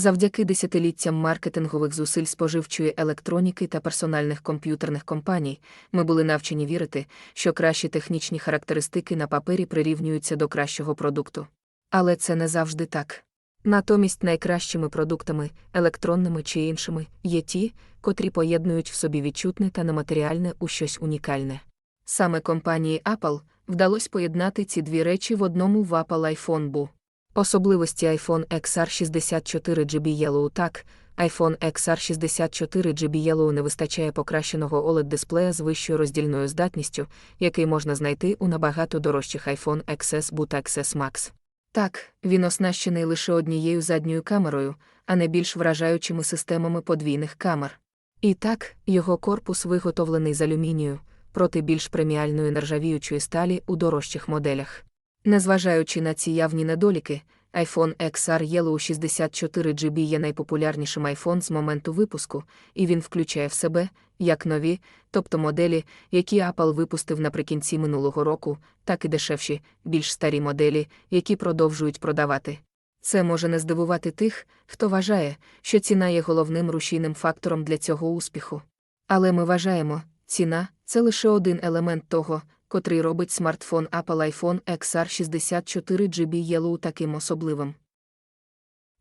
Завдяки десятиліттям маркетингових зусиль споживчої електроніки та персональних комп'ютерних компаній, ми були навчені вірити, що кращі технічні характеристики на папері прирівнюються до кращого продукту. Але це не завжди так. Натомість найкращими продуктами, електронними чи іншими, є ті, котрі поєднують в собі відчутне та нематеріальне у щось унікальне. Саме компанії Apple вдалося поєднати ці дві речі в одному в Apple iPhone Bu. Особливості iPhone XR 64 GB Yellow так, iPhone XR 64 GB Yellow не вистачає покращеного OLED-дисплея з вищою роздільною здатністю, який можна знайти у набагато дорожчих iPhone XS та XS Max. Так, він оснащений лише однією задньою камерою, а не більш вражаючими системами подвійних камер. І так, його корпус виготовлений з алюмінію, проти більш преміальної нержавіючої сталі у дорожчих моделях. Незважаючи на ці явні недоліки, iPhone XR Yellow 64 GB є найпопулярнішим iPhone з моменту випуску, і він включає в себе як нові, тобто моделі, які Apple випустив наприкінці минулого року, так і дешевші, більш старі моделі, які продовжують продавати. Це може не здивувати тих, хто вважає, що ціна є головним рушійним фактором для цього успіху. Але ми вважаємо, ціна це лише один елемент того, котрий робить смартфон Apple iPhone XR 64 GB Yellow таким особливим.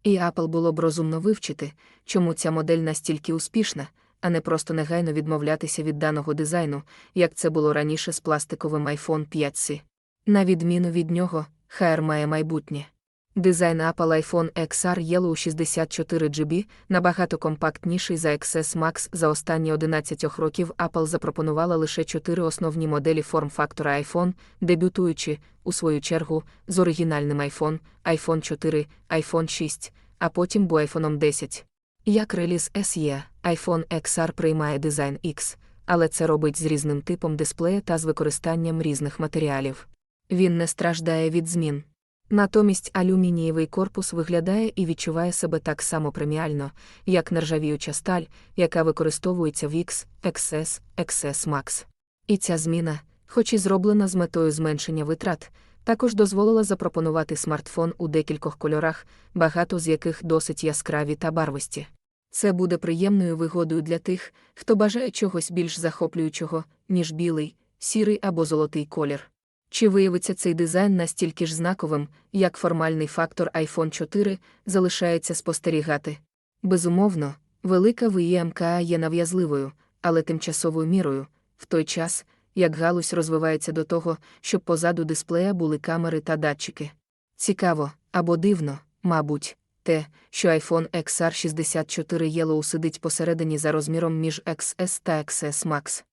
І Apple було б розумно вивчити, чому ця модель настільки успішна, а не просто негайно відмовлятися від даного дизайну, як це було раніше з пластиковим iPhone 5C. На відміну від нього, HR має майбутнє. Дизайн Apple iPhone XR Yellow 64 GB набагато компактніший за XS Max. За останні 11 років Apple запропонувала лише чотири основні моделі форм-фактора iPhone, дебютуючи, у свою чергу, з оригінальним iPhone, iPhone 4, iPhone 6, а потім iPhone 10. Як реліз SE, iPhone XR приймає дизайн X, але це робить з різним типом дисплея та з використанням різних матеріалів. Він не страждає від змін. Натомість алюмінієвий корпус виглядає і відчуває себе так само преміально, як нержавіюча сталь, яка використовується в X, XS, XS Max. І ця зміна, хоч і зроблена з метою зменшення витрат, також дозволила запропонувати смартфон у декількох кольорах, багато з яких досить яскраві та барвисті. Це буде приємною вигодою для тих, хто бажає чогось більш захоплюючого, ніж білий, сірий або золотий колір. Чи виявиться цей дизайн настільки ж знаковим, як формальний фактор iPhone 4 залишається спостерігати? Безумовно, велика ВІМК є нав'язливою, але тимчасовою мірою, в той час, як галузь розвивається до того, щоб позаду дисплея були камери та датчики. Цікаво або дивно, мабуть, те, що iPhone XR 64 Yellow сидить посередині за розміром між XS та XS Max.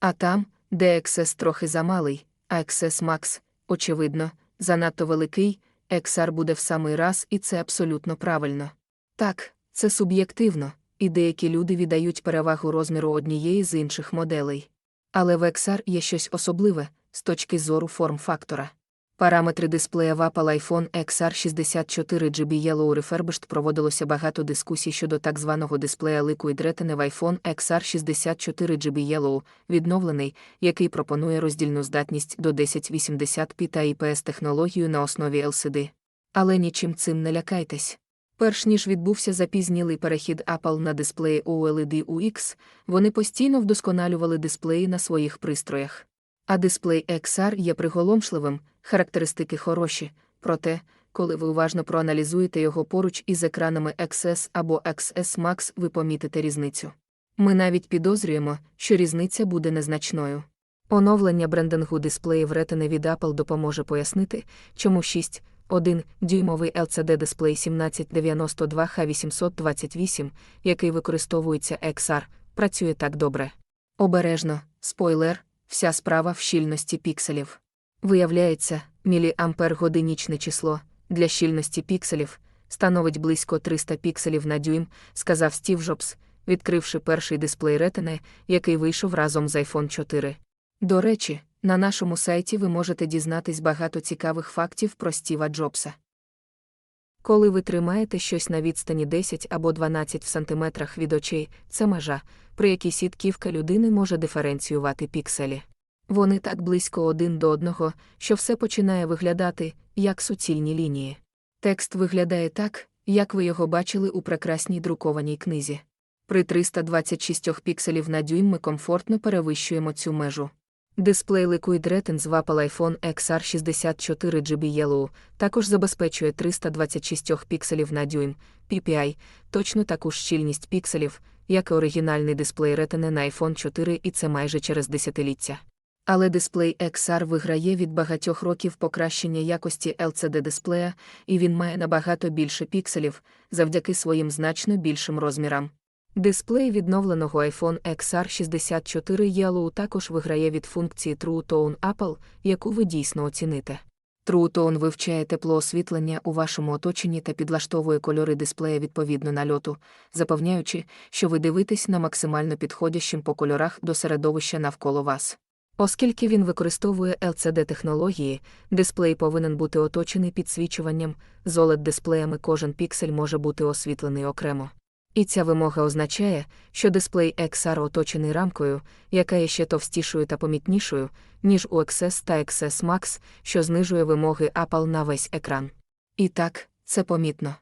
А там, де XS трохи замалий, а XS Max, очевидно, занадто великий, XR буде в самий раз, і це абсолютно правильно. Так, це суб'єктивно, і деякі люди віддають перевагу розміру однієї з інших моделей. Але в XR є щось особливе з точки зору форм-фактора. Параметри дисплея Apple iPhone XR 64 GB Yellow Refurbished проводилося багато дискусій щодо так званого дисплея Liquid Retina в iPhone XR 64 GB Yellow, відновлений, який пропонує роздільну здатність до 1080p та IPS технологію на основі LCD. Але нічим цим не лякайтесь. Перш ніж відбувся запізнілий перехід Apple на дисплеї OLED UX, вони постійно вдосконалювали дисплеї на своїх пристроях. А дисплей XR є приголомшливим, характеристики хороші, проте, коли ви уважно проаналізуєте його поруч із екранами XS або XS Max, ви помітите різницю. Ми навіть підозрюємо, що різниця буде незначною. Оновлення брендингу дисплеїв Retina від Apple допоможе пояснити, чому 6. 1 дюймовий LCD дисплей 1792 h 828 який використовується XR, працює так добре. Обережно, спойлер, вся справа в щільності пікселів. Виявляється, міліампер годинічне число для щільності пікселів становить близько 300 пікселів на дюйм, сказав Стів Джобс, відкривши перший дисплей Retina, який вийшов разом з iPhone 4. До речі, на нашому сайті ви можете дізнатись багато цікавих фактів про Стіва Джобса. Коли ви тримаєте щось на відстані 10 або 12 в сантиметрах від очей, це межа, при якій сітківка людини може диференціювати пікселі. Вони так близько один до одного, що все починає виглядати, як суцільні лінії. Текст виглядає так, як ви його бачили у прекрасній друкованій книзі. При 326 пікселів на дюйм ми комфортно перевищуємо цю межу. Дисплей Liquid Retina в Apple iPhone XR 64 GB Yellow також забезпечує 326 пікселів на дюйм, PPI, точно таку ж щільність пікселів, як і оригінальний дисплей Retina на iPhone 4 і це майже через десятиліття. Але дисплей XR виграє від багатьох років покращення якості LCD-дисплея, і він має набагато більше пікселів завдяки своїм значно більшим розмірам. Дисплей відновленого iPhone XR 64 Yellow також виграє від функції True Tone Apple, яку ви дійсно оціните. True Tone вивчає теплоосвітлення у вашому оточенні та підлаштовує кольори дисплея відповідно нальоту, запевняючи, що ви дивитесь на максимально підходящим по кольорах до середовища навколо вас. Оскільки він використовує LCD-технології, дисплей повинен бути оточений підсвічуванням, з OLED-дисплеями кожен піксель може бути освітлений окремо. І ця вимога означає, що дисплей XR оточений рамкою, яка є ще товстішою та помітнішою, ніж у XS та XS Max, що знижує вимоги Apple на весь екран. І так, це помітно.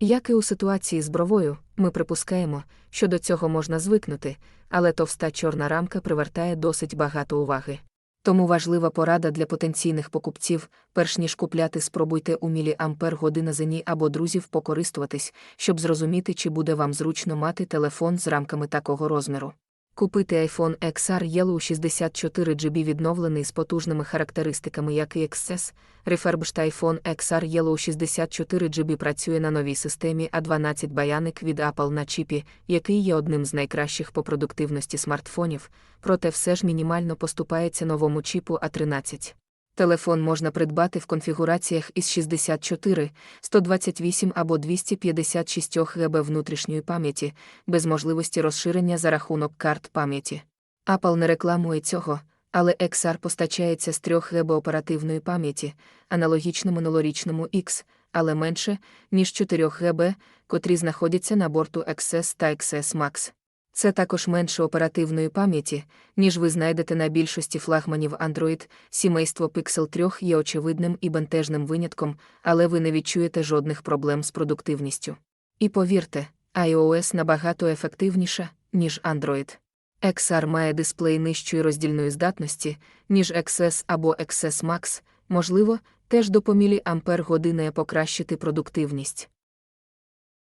Як і у ситуації з бровою, ми припускаємо, що до цього можна звикнути, але товста чорна рамка привертає досить багато уваги. Тому важлива порада для потенційних покупців, перш ніж купляти, спробуйте у міліампер година зені або друзів покористуватись, щоб зрозуміти, чи буде вам зручно мати телефон з рамками такого розміру. Купити iPhone XR Yellow 64 GB відновлений з потужними характеристиками, як і XS, Refurbished iPhone XR Yellow 64 GB працює на новій системі A12 Bionic від Apple на чіпі, який є одним з найкращих по продуктивності смартфонів, проте все ж мінімально поступається новому чіпу A13. Телефон можна придбати в конфігураціях із 64, 128 або 256 ГБ внутрішньої пам'яті, без можливості розширення за рахунок карт пам'яті. Apple не рекламує цього, але XR постачається з 3 ГБ оперативної пам'яті, аналогічно минулорічному X, але менше, ніж 4 ГБ, котрі знаходяться на борту XS та XS Max. Це також менше оперативної пам'яті, ніж ви знайдете на більшості флагманів Android, сімейство Pixel 3 є очевидним і бентежним винятком, але ви не відчуєте жодних проблем з продуктивністю. І повірте, iOS набагато ефективніша, ніж Android. XR має дисплей нижчої роздільної здатності, ніж XS або XS Max, можливо, теж допомілі ампер години покращити продуктивність.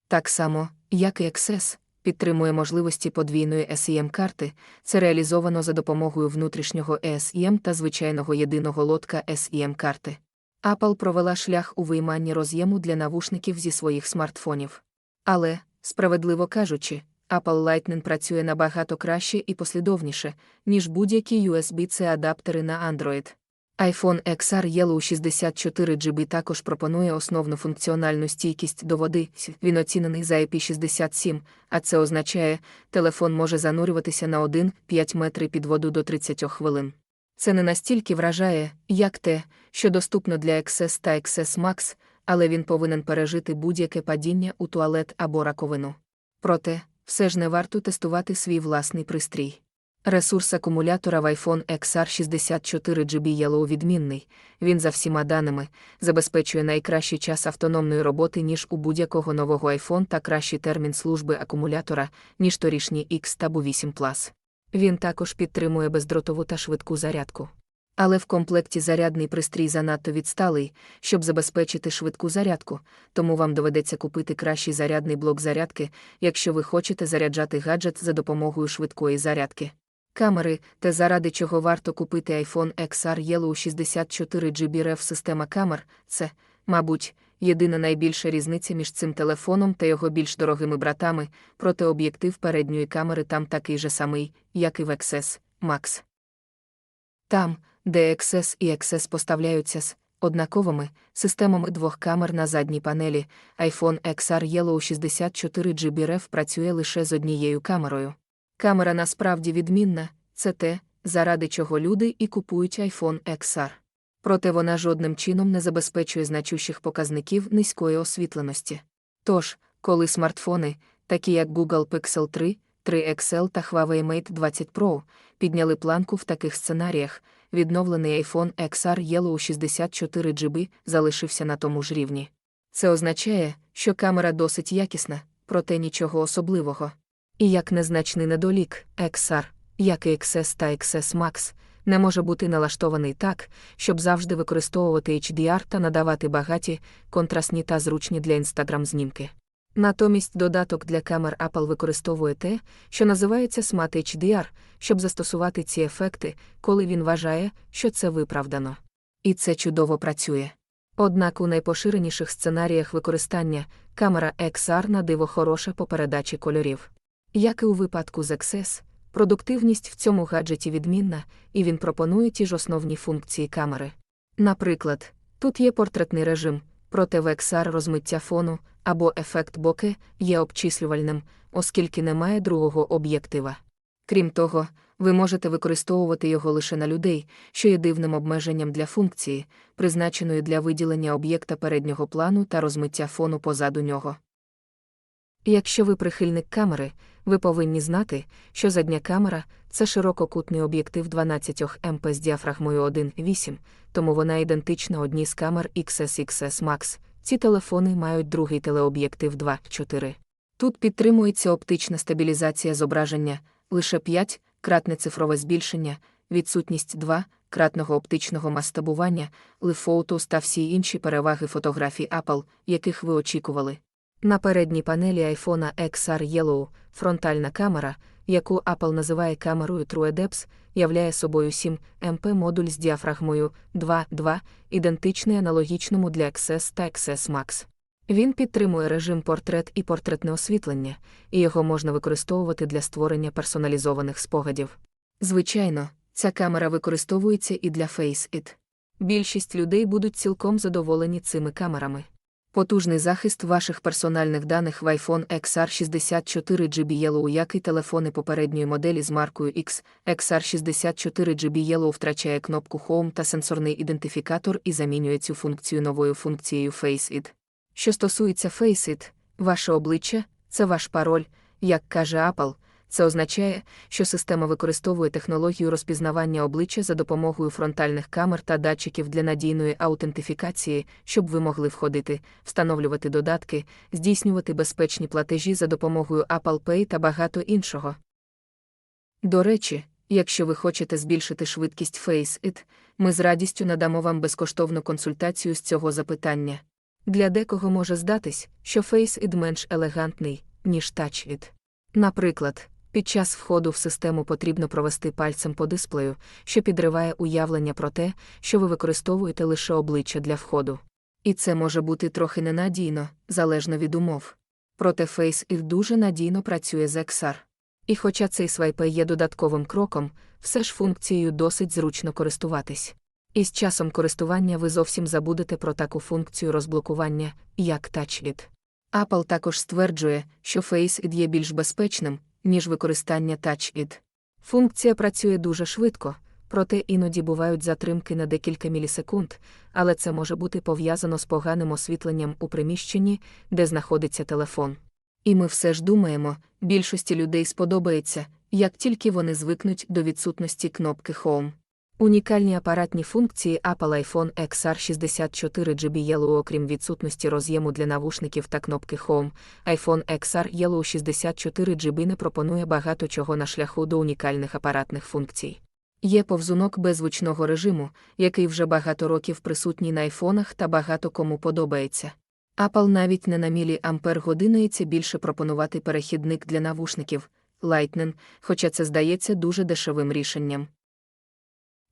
Так само, як і XS підтримує можливості подвійної SEM карти, це реалізовано за допомогою внутрішнього ESEM та звичайного єдиного лотка SEM карти. Apple провела шлях у вийманні роз'єму для навушників зі своїх смартфонів. Але, справедливо кажучи, Apple Lightning працює набагато краще і послідовніше, ніж будь-які USB-C адаптери на Android iPhone XR Yellow 64 GB також пропонує основну функціональну стійкість до води. Він оцінений за IP67, а це означає, телефон може занурюватися на 1-5 метри під воду до 30 хвилин. Це не настільки вражає, як те, що доступно для XS та XS Max, але він повинен пережити будь-яке падіння у туалет або раковину. Проте, все ж не варто тестувати свій власний пристрій. Ресурс акумулятора в iPhone XR 64 GB Yellow відмінний, він за всіма даними забезпечує найкращий час автономної роботи, ніж у будь-якого нового iPhone та кращий термін служби акумулятора, ніж торішній X та 8 Plus. Він також підтримує бездротову та швидку зарядку. Але в комплекті зарядний пристрій занадто відсталий, щоб забезпечити швидку зарядку, тому вам доведеться купити кращий зарядний блок зарядки, якщо ви хочете заряджати гаджет за допомогою швидкої зарядки. Камери, те заради чого варто купити iPhone XR Yellow 64 GB REF система камер, це, мабуть, єдина найбільша різниця між цим телефоном та його більш дорогими братами, проте об'єктив передньої камери там такий же самий, як і в XS Max. Там, де XS і XS поставляються з однаковими системами двох камер на задній панелі, iPhone XR Yellow 64 GB REF працює лише з однією камерою. Камера насправді відмінна, це те, заради чого люди і купують iPhone XR. Проте вона жодним чином не забезпечує значущих показників низької освітленості. Тож, коли смартфони, такі як Google Pixel 3, 3 XL та Huawei Mate 20 Pro, підняли планку в таких сценаріях, відновлений iPhone XR Yellow 64 GB залишився на тому ж рівні. Це означає, що камера досить якісна, проте нічого особливого. І як незначний недолік, XR, як і XS та XS Max, не може бути налаштований так, щоб завжди використовувати HDR та надавати багаті, контрастні та зручні для Instagram знімки. Натомість додаток для камер Apple використовує те, що називається Smart HDR, щоб застосувати ці ефекти, коли він вважає, що це виправдано. І це чудово працює. Однак у найпоширеніших сценаріях використання камера XR на диво хороша по передачі кольорів. Як і у випадку з XS, продуктивність в цьому гаджеті відмінна, і він пропонує ті ж основні функції камери. Наприклад, тут є портретний режим, проте в XR розмиття фону або ефект боке є обчислювальним, оскільки немає другого об'єктива. Крім того, ви можете використовувати його лише на людей, що є дивним обмеженням для функції, призначеної для виділення об'єкта переднього плану та розмиття фону позаду нього. Якщо ви прихильник камери, ви повинні знати, що задня камера це ширококутний об'єктив 12 МП з діафрагмою 1,8, тому вона ідентична одній з камер XS XS Max. Ці телефони мають другий телеоб'єктив 2,4. Тут підтримується оптична стабілізація зображення, лише 5 кратне цифрове збільшення, відсутність 2 кратного оптичного масштабування, лифоутус та всі інші переваги фотографій Apple, яких ви очікували. На передній панелі iPhone XR Yellow фронтальна камера, яку Apple називає камерою True Depth, являє собою 7 МП модуль з діафрагмою 2.2, ідентичний аналогічному для XS та XS Max. Він підтримує режим портрет і портретне освітлення, і його можна використовувати для створення персоналізованих спогадів. Звичайно, ця камера використовується і для FaceID. Більшість людей будуть цілком задоволені цими камерами. Потужний захист ваших персональних даних в iPhone XR 64 GB Yellow, як і телефони попередньої моделі з маркою X, XR 64 GB Yellow втрачає кнопку Home та сенсорний ідентифікатор і замінює цю функцію новою функцією FaceID. Що стосується FaceID, ваше обличчя це ваш пароль, як каже Apple. Це означає, що система використовує технологію розпізнавання обличчя за допомогою фронтальних камер та датчиків для надійної аутентифікації, щоб ви могли входити, встановлювати додатки, здійснювати безпечні платежі за допомогою Apple Pay та багато іншого. До речі, якщо ви хочете збільшити швидкість FaceID, ми з радістю надамо вам безкоштовну консультацію з цього запитання. Для декого може здатись, що FaceID менш елегантний, ніж TouchID. Наприклад, під час входу в систему потрібно провести пальцем по дисплею, що підриває уявлення про те, що ви використовуєте лише обличчя для входу. І це може бути трохи ненадійно, залежно від умов. Проте FaceID дуже надійно працює з XR. І хоча цей свайпе є додатковим кроком, все ж функцією досить зручно користуватись. І з часом користування ви зовсім забудете про таку функцію розблокування, як TouchID. Apple також стверджує, що FaceID є більш безпечним, ніж використання TouchID. Функція працює дуже швидко, проте іноді бувають затримки на декілька мілісекунд, але це може бути пов'язано з поганим освітленням у приміщенні, де знаходиться телефон. І ми все ж думаємо, більшості людей сподобається, як тільки вони звикнуть до відсутності кнопки Home. Унікальні апаратні функції Apple iPhone XR 64 GB Yellow окрім відсутності роз'єму для навушників та кнопки Home, iPhone XR Yellow 64 GB не пропонує багато чого на шляху до унікальних апаратних функцій. Є повзунок беззвучного режиму, який вже багато років присутній на айфонах та багато кому подобається. Apple навіть не на мілі ампер годинається більше пропонувати перехідник для навушників Lightning, хоча це здається дуже дешевим рішенням.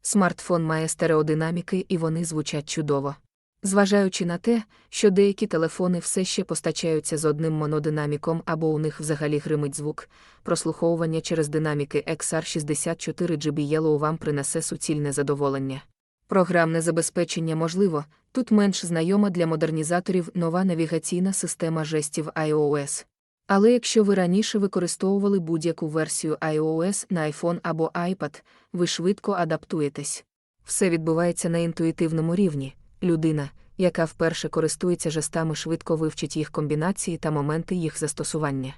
Смартфон має стереодинаміки і вони звучать чудово. Зважаючи на те, що деякі телефони все ще постачаються з одним монодинаміком або у них взагалі гримить звук, прослуховування через динаміки XR64 GB Yellow вам принесе суцільне задоволення. Програмне забезпечення можливо, тут менш знайома для модернізаторів нова навігаційна система жестів iOS. Але якщо ви раніше використовували будь-яку версію iOS на iPhone або iPad, ви швидко адаптуєтесь. Все відбувається на інтуїтивному рівні. Людина, яка вперше користується жестами, швидко вивчить їх комбінації та моменти їх застосування.